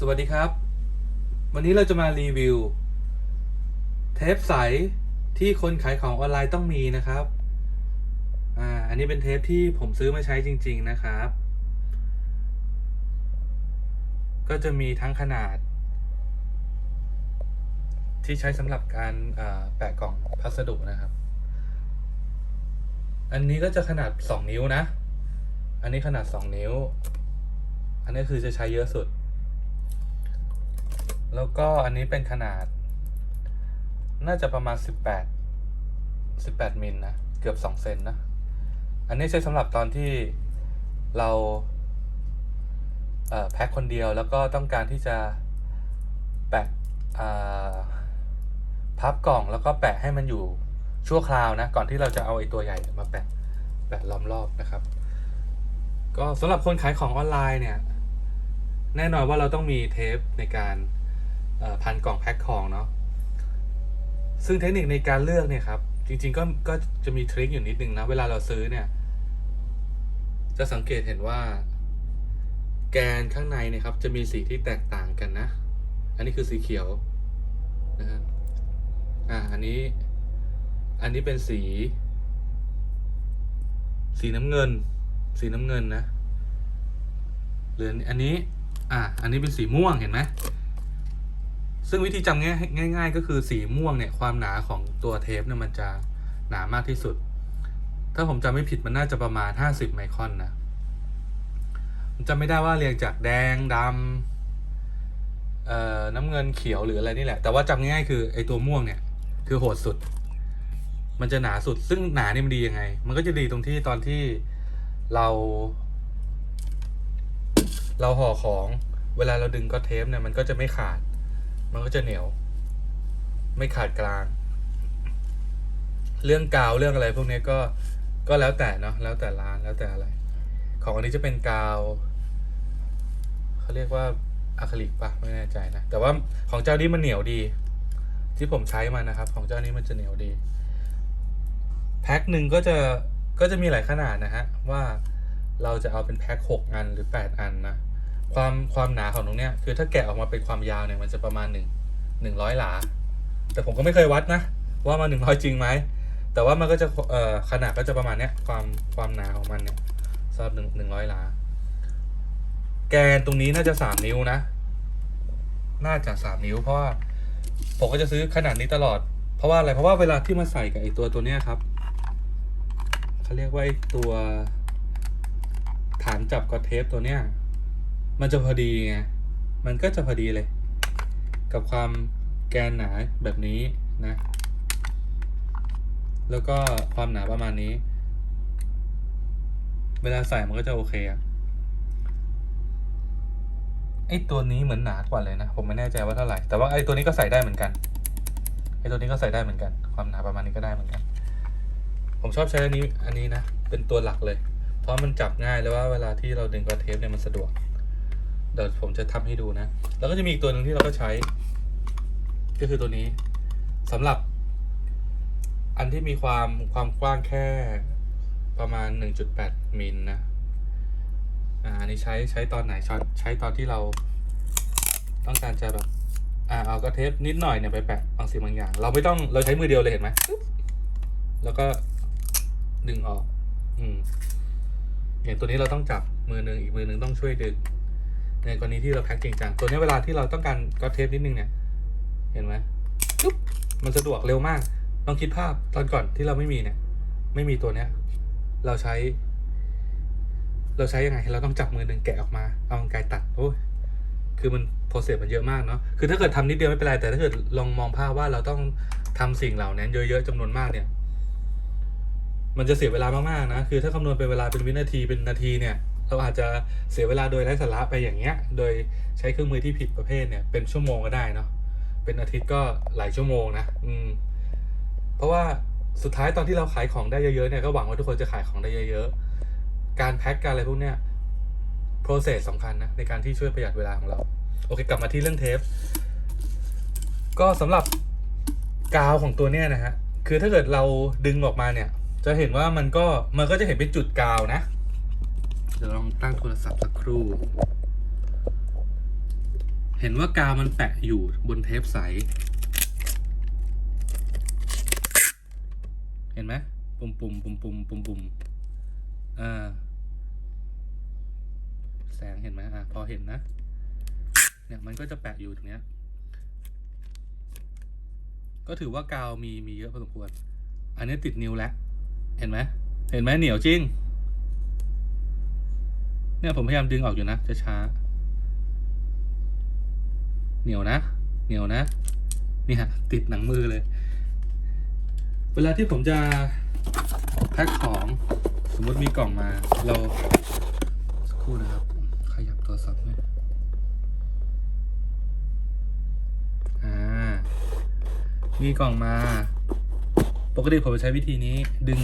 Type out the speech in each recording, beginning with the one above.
สวัสดีครับ วันนี้เราจะมารีวิว เทปใสที่คนขายของออนไลน์ต้องมีนะครับอ่าอันนี้เป็นเทปที่ผมซื้อมาใช้จริง ๆนะครับ ก็จะมีทั้งขนาด ที่ใช้สำหรับการอ่าแปะกล่องพัสดุนะครับ อันนี้ก็จะขนาด 2 นิ้วนะ อันนี้ขนาด 2 นิ้ว อันนี้คือจะใช้เยอะสุด แล้วก็อันนี้เป็นขนาด น่าจะประมาณ 18 18มิลนะ เกือบ 2 เซนนะ อันนี้ใช้สำหรับตอนที่เราแพ็คคนเดียวแล้วก็ต้องการที่จะแปะพับกล่องแล้วก็แปะให้มันอยู่ชั่วคราวนะ ก่อนที่เราจะเอาไอ้ตัวใหญ่มาแปะแปะล้อมรอบนะครับ ก็สำหรับคนขายของออนไลน์เนี่ย แน่นอนว่าเราต้องมีเทปในการ พันกล่องแพ็คของเนาะซึ่งเทคนิคในการเลือกเนี่ยครับ จริงๆก็ก็จะมีทริคอยู่นิดนึงนะ เวลาเราซื้อเนี่ย จะสังเกตเห็นว่า แกนข้างในเนี่ยครับ จะมีสีที่แตกต่างกันนะ อันนี้คือสีเขียวนะครับอ่าอันนี้ อันนี้เป็นสี สีน้ำเงิน สีน้ำเงินนะหรืออันนี้ อะอันนี้เป็นสีม่วงเห็นไหม ซึ่งวิธีจำง่ายง่ายๆ ก็คือสีม่วงเนี่ยความหนาของตัวเทปเนี่ยมันจะหนามากที่สุด ถ้าผมจำไม่ผิดมันน่าจะประมาณ 50 ไมครอนนะผมจำไม่ได้ว่าเรียงจากแดงดำเอ่อน้ำเงินเขียวหรืออะไรนี่แหละ แต่ว่าจำง่ายๆคือไอ้ตัวม่วงเนี่ยคือโหดสุด มันจะหนาสุด ซึ่งหนาเนี่ยมันดียังไง มันก็จะดีตรงที่ตอนที่เรา เราห่อของเวลาเราดึงก็เทปเนี่ยมันก็จะไม่ขาด มันก็จะเหนียว ไม่ขาดกลาง เรื่องกาวเรื่องอะไร พวกนี้ก็ก็แล้วแต่เนาะแล้วแต่ร้านแล้วแต่อะไร ของอันนี้จะเป็นกาวเขาเรียกว่าอะคริลิกปะไม่แน่ใจนะ แต่ว่าของเจ้านี้มันเหนียวดี ที่ผมใช้มานะครับ ของเจ้านี้มันจะเหนียวดี แพ็คหนึ่งก็จะก็จะมีหลายขนาดนะฮะว่าเราจะเอาเป็นแพ็คหกอันหรือแปดอันนะ ความความหนาของตรงเนี้ยคือถ้าแกะออกมาเป็นความยาวเนี่ยมันจะประมาณหนึ่งหนึ่งร้อยหลา แต่ผมก็ไม่เคยวัดนะ ว่ามันหนึ่งร้อยจริงไหมแต่ว่ามันก็จะเอ่อขนาดก็จะประมาณเนี้ยความความหนาของมันเนี่ยสำหรับหนึ่งหนึ่งร้อยหลา แกนตรงนี้น่าจะสามนิ้วนะ น่าจะสามนิ้ว เพราะว่าผมก็จะซื้อขนาดนี้ตลอด เพราะว่าอะไรเพราะว่าเวลาที่มาใส่กับไอตัวตัวเนี้ยครับเขาเรียกว่าไอตัวฐานจับกอเทปตัวเนี้ย มันจะพอดีไง มันก็จะพอดีเลย กับความแกนหนาแบบนี้นะ แล้วก็ความหนาประมาณนี้ เวลาใส่มันก็จะโอเคอะไอตัวนี้เหมือนหนากว่าเลยนะ ผมไม่แน่ใจว่าเท่าไหร่ แต่ว่าไอตัวนี้ก็ใส่ได้เหมือนกัน ไอตัวนี้ก็ใส่ได้เหมือนกัน ความหนาประมาณนี้ก็ได้เหมือนกัน ผมชอบใช้อันนี้ อันนี้นะ เป็นตัวหลักเลย เพราะมันจับง่ายแล้วว่าเวลาที่เราดึงกระเทปเนี่ยมันสะดวก เดี๋ยวผมจะทำให้ดูนะ แล้วก็จะมีอีกตัวหนึ่งที่เราก็ใช้ ก็คือตัวนี้สำหรับ อันที่มีความความกว้างแค่ประมาณ 1.8 มิลนะ อ่านี้ใช้ใช้ตอนไหนใช้ใช้ตอนที่เราต้องการจะแบบอ่าเอากระเทปนิดหน่อยเนี่ยไปแปะบางสิ่งบางอย่าง เราไม่ต้องเราใช้มือเดียวเลยเห็นไหมแล้วก็ดึงออก อืมอย่างตัวนี้เราต้องจับมือหนึ่งอีกมือหนึ่งต้องช่วยดึง ในกรณีที่เราแพ็คจริงจังตัวนี้เวลาที่เราต้องการก็เทปนิดนึงเนี่ย เห็นไหมปุ๊บมันสะดวกเร็วมากลองคิดภาพตอนก่อนที่เราไม่มีเนี่ย ไม่มีตัวเนี้ย เราใช้ เราใช้ยังไง เราต้องจับมือหนึ่งแกะออกมา เอากรรไกรตัดโอ้ยคือมันโปรเซสมันเยอะมากเนาะคือถ้าเกิดทำนิดเดียวไม่เป็นไรแต่ถ้าเกิดลองมองภาพว่าเราต้องทำสิ่งเหล่านั้นเยอะๆจำนวนมากเนี่ย มันจะเสียเวลามากๆนะคือถ้าคำนวณเป็นเวลาเป็นวินาทีเป็นนาทีเนี่ย เราอาจจะเสียเวลาโดยไร้สาระไปอย่างเงี้ย โดยใช้เครื่องมือที่ผิดประเภทเนี่ย เป็นชั่วโมงก็ได้เนาะ เป็นอาทิตย์ก็หลายชั่วโมงนะ อืม เพราะว่าสุดท้ายตอนที่เราขายของได้เยอะๆเนี่ยก็หวังว่าทุกคนจะขายของได้เยอะๆ การแพ็คการอะไรพวกเนี้ย process สำคัญนะในการที่ช่วยประหยัดเวลาของเรา โอเคกลับมาที่เรื่องเทป ก็สำหรับกาวของตัวเนี้ยนะฮะ คือถ้าเกิดเราดึงออกมาเนี่ย จะเห็นว่ามันก็มันก็จะเห็นเป็นจุดกาวนะ เดี๋ยวลองตั้งโทรศัพท์สักครู่ เห็นว่ากาวมันแปะอยู่บนเทปใส เห็นไหมปุ่มปุ่มปุ่มปุ่มปุ่มปุ่มอ่า แสงเห็นไหมอะพอเห็นนะ เนี่ยมันก็จะแปะอยู่ตรงเนี้ย ก็ถือว่ากาวมีมีเยอะพอสมควร อันนี้ติดนิ้วแล้ว เห็นไหม เห็นไหมเหนียวจริง เนี่ยผมพยายามดึงออกอยู่นะจะช้าๆเหนียวนะ เหนียวนะ เนี่ยติดหนังมือเลย เวลาที่ผมจะแพ็คของสมมติมีกล่องมาเราสักครู่นะครับ ขยับโทรศัพท์หน่อยอ่ามีกล่องมา ปกติผมจะใช้วิธีนี้ดึง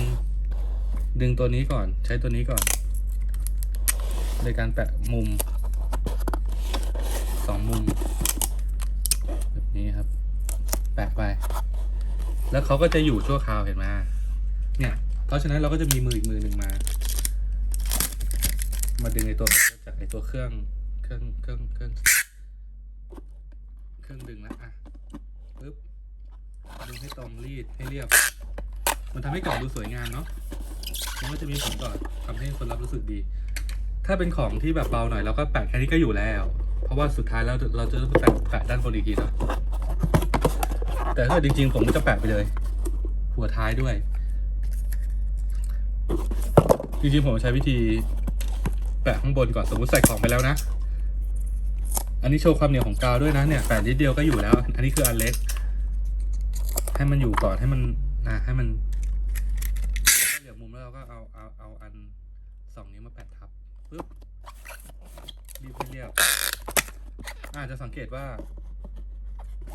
ดึงตัวนี้ก่อน ใช้ตัวนี้ก่อน ในการแปะมุมสองมุม แบบนี้ครับ แปะไป แล้วเขาก็จะอยู่ชั่วคราวเห็นไหมเนี่ยเพราะฉะนั้นเราก็จะมีมืออีกมือหนึ่งมา มาดึงไอตัวจากไอตัวเครื่องเครื่องเครื่องเครื่องเครื่องดึงแล้วอะปึ๊บดึงให้ตรงรีดให้เรียบ มันทำให้กล่องดูสวยงามเนาะมันก็จะมีผลต่อทำให้คนรับรู้สึกดี ถ้าเป็นของที่แบบเบาหน่อยเราก็แปะแค่นี้ก็อยู่แล้ว เพราะว่าสุดท้ายแล้วเราจะต้องแปะแปะด้านบนอีกทีเนาะแต่ถ้าจริงๆผมก็จะแปะไปเลย หัวท้ายด้วย จริงๆผมใช้วิธี แปะข้างบนก่อนสมมติใส่ของไปแล้วนะ อันนี้โชว์ความเหนียวของกาวด้วยนะเนี่ยแปะนิดเดียวก็อยู่แล้ว อันนี้คืออันเล็ก ให้มันอยู่ก่อนให้มันนะให้มันเหลือมุมแล้วเราก็เอาเอาเอาอันสองนี้วมาแปะทับ ปึ๊บรีบให้เรียบอาจจะสังเกตว่า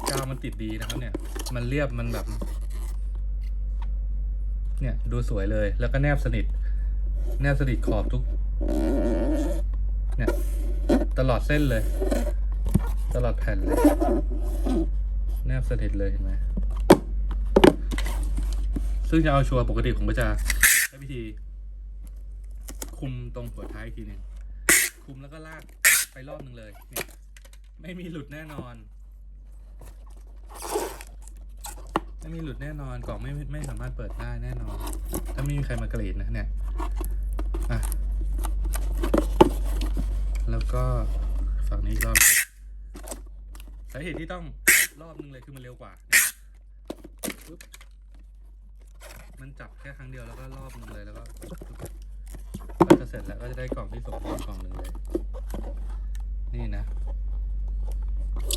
กาวมันติดดีนะครับ เนี่ย มันเรียบมันแบบ เนี่ย ดูสวยเลย แล้วก็แนบสนิท แนบสนิทขอบทุก เนี่ย ตลอดเส้นเลย ตลอดแผ่นเลย แนบสนิทเลยเห็นไหมซึ่งจะเอาชัวร์ปกติผมก็จะใช้วิธี คุมตรงหัวท้ายทีหนึ่งคุมแล้วก็ลากไปรอบหนึ่งเลยเนี่ยไม่มีหลุดแน่นอน ไม่มีหลุดแน่นอนกล่องไม่ไม่สามารถเปิดได้แน่นอน ถ้าไม่มีใครมากรีดนะเนี่ยอะแล้วก็ฝั่งนี้รอบสาเหตุที่ต้องรอบหนึงเลยคือมันเร็วกว่ามันจับแค่ครั้งเดียวแล้วก็รอบหนึงเลยแล้วก็ ร็จแล้วก็จะได้กล่องที่สมบูรณ์กล่องหนึ่งเลย นี่นะ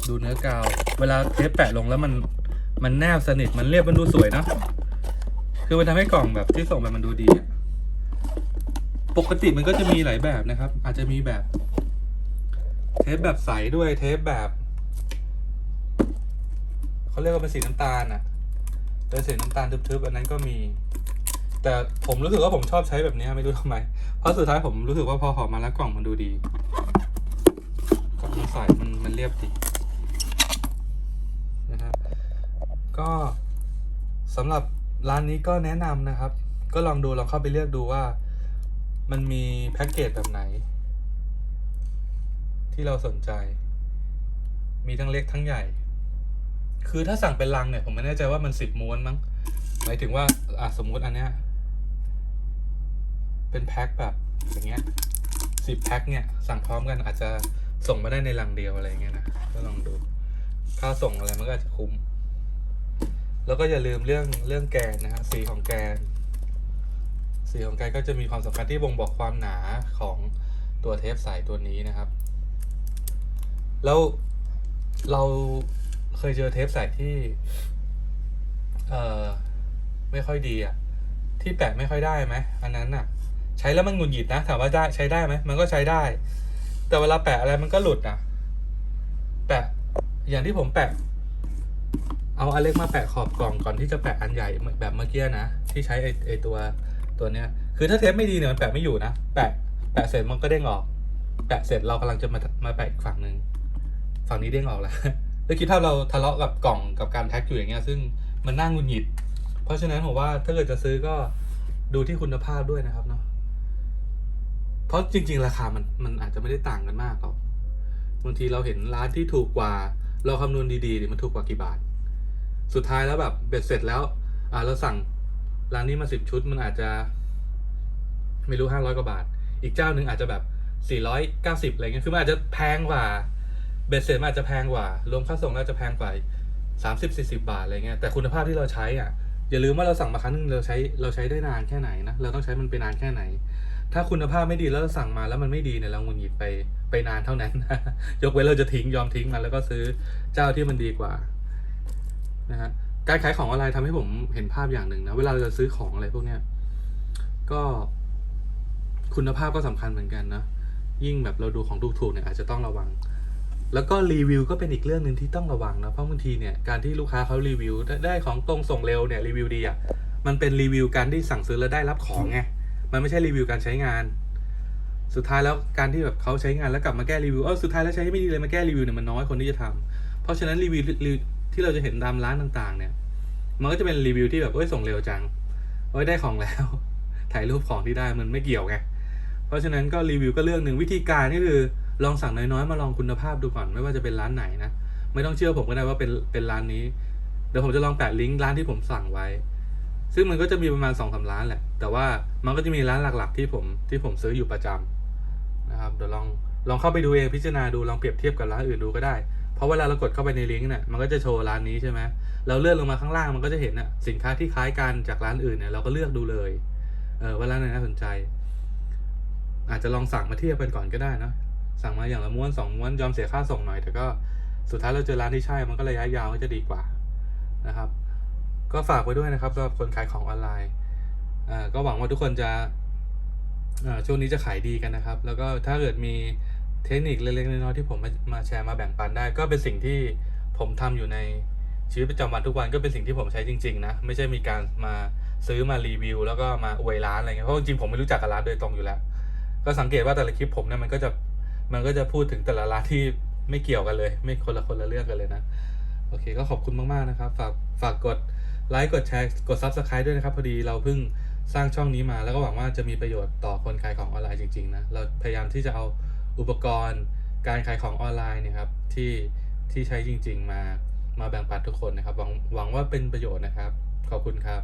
ดูเนื้อกาว เวลาเทปแปะลงแล้วมัน มันแนบสนิท มันเรียบ มันดูสวยเนอะคือมันทำให้กล่องแบบที่ส่งไปมันดูดีอะปกติมันก็จะมีหลายแบบนะครับ อาจจะมีแบบ เทปแบบใสด้วย เทปแบบเขาเรียกว่าเป็นสีน้ำตาลอะเป็นสีน้ำตาลทึบๆอันนั้นก็มี แต่ผมรู้สึกว่าผมชอบใช้แบบนี้ไม่รู้ทำไม เพราะสุดท้ายผมรู้สึกว่าพอหอมมาแล้วกล่องมันดูดีกล่องมันใสมันมันเรียบดีนะครับก็สำหรับร้านนี้ก็แนะนำนะครับ ก็ลองดูลองเข้าไปเลือกดูว่า มันมีแพ็กเกจแบบไหน ที่เราสนใจ มีทั้งเล็กทั้งใหญ่ คือถ้าสั่งเป็นลังเนี่ย ผมไม่แน่ใจว่ามันสิบม้วนมั้งหมายถึงว่าอะสมมุติอันเนี้ย เป็นแพ็คแบบอย่างเงี้ยสิบแพ็คเนี่ยสั่งพร้อมกันอาจจะส่งมาได้ในลังเดียวอะไรเงี้ยนะก็ลองดูค่าส่งอะไรมันก็อาจจะคุ้ม แล้วก็อย่าลืมเรื่องเรื่องแกนนะฮะสีของแกน สีของแกนก็จะมีความสำคัญที่บ่งบอกความหนาของตัวเทปใสตัวนี้นะครับ แล้วเราเคยเจอเทปใสที่ เอ่อไม่ค่อยดีอะที่แปะไม่ค่อยได้ไหมอันนั้นอะ ใช้แล้วมันหงุดหงิดนะถามว่าได้ใช้ได้ไหมมันก็ใช้ได้ แต่เวลาแปะอะไรมันก็หลุดอะ แปะอย่างที่ผมแปะ เอาอันเล็กมาแปะขอบกล่องก่อนที่จะแปะอันใหญ่แบบเมื่อกี้นะที่ใช้ไอไอตัวตัวเนี้ย คือถ้าเทปไม่ดีเนี่ยมันแปะไม่อยู่นะแปะแปะเสร็จมันก็เด้งออก แปะเสร็จเรากำลังจะมามาแปะอีกฝั่งหนึ่งฝั่งนี้เด้งออกแล้วแล้วคิดภาพเราทะเลาะกับกล่องกับการแพ็คอยู่อย่างเงี้ย ซึ่งมันน่างุดหงิด เพราะฉะนั้นผมว่าถ้าเกิดจะซื้อก็ดูที่คุณภาพด้วยนะครับเนาะ เพราะจริง ๆ ราคามันมันอาจจะไม่ได้ต่างกันมากหรอกบางทีเราเห็นร้านที่ถูกกว่า เราคำนวณดีๆดิมันถูกกว่ากี่บาท สุดท้ายแล้วแบบเบ็ดเสร็จแล้ว อ่าเราสั่งร้านนี้มาสิบชุดมันอาจจะ ไม่รู้ห้าร้อยกว่าบาท อีกเจ้าหนึ่งอาจจะแบบสี่ร้อยเก้าสิบอะไรเงี้ยคือมันอาจจะแพงกว่าเบ็ดเสร็จมันอาจจะแพงกว่ารวมค่าส่งก็อาจจะแพงกว่าสามสิบสี่สิบาทอะไรเงี้ยแต่คุณภาพที่เราใช้อะอย่าลืมว่าเราสั่งมาครั้งหนึงเราใช้เราใช้ได้นานแค่ไหนนะเราต้องใช้มันไปนานแค่ไหน ถ้าคุณภาพไม่ดีแล้วสั่งมาแล้วมันไม่ดีเนี่ยเราหงุนหงิดไปไปนานเท่านั้น ยกเว้นเราจะทิ้งยอมทิ้งมันแล้วก็ซื้อเจ้าที่มันดีกว่านะฮะการขายของออนไลน์ทำให้ผมเห็นภาพอย่างหนึ่งนะเวลาเราจะซื้อของอะไรพวกเนี้ยก็คุณภาพก็สำคัญเหมือนกันนะยิ่งแบบเราดูของถูกๆเนี่ยอาจจะต้องระวัง แล้วก็รีวิวก็เป็นอีกเรื่องหนึ่งที่ต้องระวังนะเพราะบางทีเนี่ยการที่ลูกค้าเขารีวิวได้ได้ของตรงส่งเร็วเนี่ยรีวิวดีอะมันเป็นรีวิวการที่สั่งซื้อแล้วได้รับของไง มันไม่ใช่รีวิวการใช้งาน สุดท้ายแล้วการที่แบบเขาใช้งานแล้วกลับมาแก้รีวิวเออสุดท้ายแล้วใช้ไม่ดีเลยมาแก้รีวิวเนี่ยมันน้อยคนที่จะทำเพราะฉะนั้นรีวิวรีวิวที่เราจะเห็นตามร้านต่างๆ เนี่ย มันก็จะเป็นรีวิวที่แบบเอ้ยส่งเร็วจังเอ้ยได้ของแล้ว ถ่ายรูปของที่ได้มันไม่เกี่ยวไงเพราะฉะนั้นก็รีวิวก็เรื่องหนึ่งวิธีการก็คือลองสั่งน้อยๆมาลองคุณภาพดูก่อนไม่ว่าจะเป็นร้านไหนนะไม่ต้องเชื่อผมก็ได้ว่าเป็นเป็นร้านนี้เดี๋ยวผมจะลองแปะลิงก์ร้านที่ผมสั่งไว้ ซึ่งมันก็จะมีประมาณสองสาร้านแหละ แต่ว่ามันก็จะมีร้านหลักๆ ที่ผมที่ผมซื้ออยู่ประจำนะครับ เดี๋ยวลองลองเข้าไปดูเองพิจารณาดูลองเปรียบเทียบกับร้านอื่นดูก็ได้ เพราะเวลาเรากดเข้าไปในลิงก์เนี่ยมันก็จะโชว์ร้านนี้ใช่ไหมเราเลื่อนลงมาข้างล่างมันก็จะเห็นน่ะสินค้าที่คล้ายกันจากร้านอื่นเนี่ยเราก็เลือกดูเลยเออว่าร้านไหนน่าสนใจ อาจจะลองสั่งมาเทียบกันก่อนก็ได้นะสั่งมาอย่างละม้วนสองม้วนยอมเสียค่าส่งหน่อยแต่ก็สุดท้ายเราเจอร้านที่ใช่มันก็ระยะยาวก็จะดีกว่านะครับ ก็ฝากไว้ด้วยนะครับสำหรับคนขายของออนไลน์อ่าก็หวังว่าทุกคนจะอ่าช่วงนี้จะขายดีกันนะครับ แล้วก็ถ้าเกิดมีเทคนิคเล็กๆน้อยๆที่ผมมามาแชร์มาแบ่งปันได้ ก็เป็นสิ่งที่ผมทำอยู่ในชีวิตประจำวันทุกวันก็เป็นสิ่งที่ผมใช้จริงๆนะไม่ใช่มีการมาซื้อมารีวิว แล้วก็มาอวยร้านอะไรเงี้ยเพราะจริงผมไม่รู้จักกับร้านโดยตรงอยู่แล้ว ก็สังเกตว่าแต่ละคลิปผมเนี่ยมันก็จะมันก็จะพูดถึงแต่ละร้านที่ไม่เกี่ยวกันเลย ไม่คนละคนละเรื่องกันเลยนะโอเคก็ขอบคุณมากๆนะครับ ฝากฝากกด ไลค์กดแชร์กด Subscribe ด้วยนะครับ พอดีเราเพิ่งสร้างช่องนี้มาแล้วก็หวังว่าจะมีประโยชน์ต่อคนขายของออนไลน์จริงๆนะเราพยายามที่จะเอาอุปกรณ์การขายของออนไลน์เนี่ยครับที่ที่ใช้จริง ๆ มามาแบ่งปันทุกคนนะครับหวังหวังว่าเป็นประโยชน์นะครับ ขอบคุณครับ